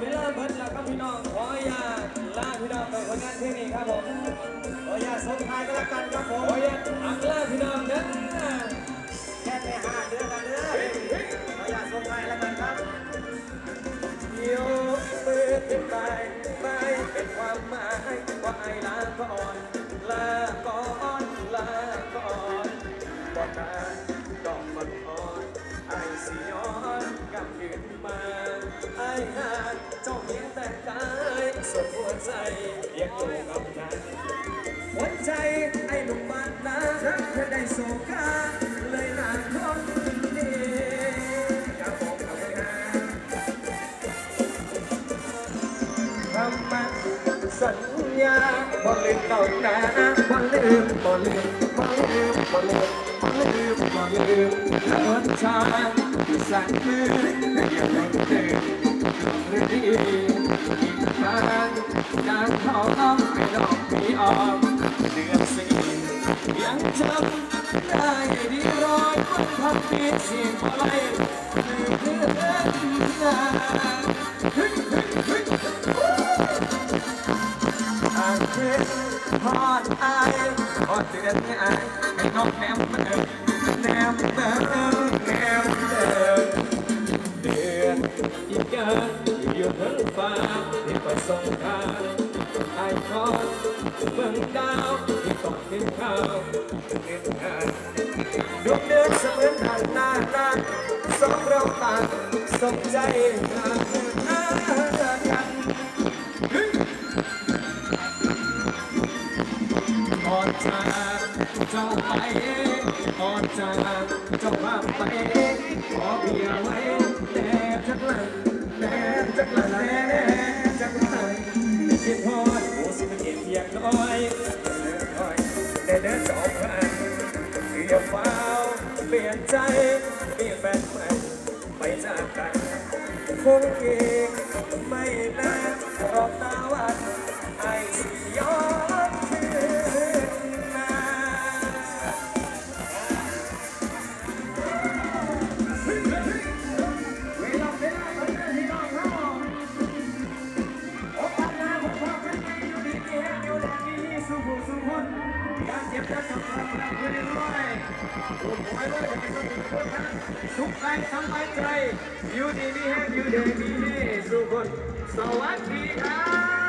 เวลาเบิดแล้วครับพี่น้องขออนุญาตลาพี่น้องไปผลงานเพลงนี้ครับผมขออนุญาตส่งท้ายกันละกันครับผมขออนุญาตอักลาพี่น้องเด้อแค่แค่หาเดือนกันเด้อขออนุญาตส่งท้ายและกันครับยกมือขึ้นไปไม่เป็นความหมายว่าไอ้ลาก่อนลาก่อนลาก่อนบอกนานดอกมันอ่อนไอ้สิย้อนกลับคืนมาไอ้หา ส่วนหัวใจยังอยู่กับนั้นหัวใจไอ้หนุ่มบ้านนาเธอได้โศกาเลยนาคนนี้อย่าบอกเอาไว้นะคำมั่นสัญญาบ่ลืมต่อหน้าบ่ลืมบ่ลืมบ่ลืมบ่ลืมบ่ลืมบ่ลืมคนชายที่สั่งมืออย่าลืมตื่นหรือดีอีกครั้ง การขอให้ดอกมีออกเดือนสี่ยังจำได้ดีรอยวันพักปีเสียงอะไรเพื่อนนาเฮ้ยเฮ้ยเฮ้ยอาเช็ดพอดอายพอดเตือนอายให้น้องแนมเดินแนมเดินแนมเดินเดือนอีกเกินอยู่เทิงฟ้า ส่งทางไอคอนเบิ่งดาวที่ตกกินข้าวเดินทางดวงเดือนเสมือนทางหน้าหน้าสองเราต่างสมใจทาหากันก่อนจากเจ้าไปก่อนจากเจ้าพาไปขอเบียร์ไว้ น้อยเดินน้อได้เดินสองพันอย่าเฝ้าเปลี่ยนใจมีแฟนใหม่ไปจากกันคงอีกไม่นานรอบตาวันไอ้ย้อน จ็บจะจบลงแล้วคือเรียบร้อยถูกหวยเลยจะไปสู้ทุกคนนะทุกใจสบายใจ อยู่ดีมีแห่งอยู่แดนนี้สู้คนสวัสดีครับ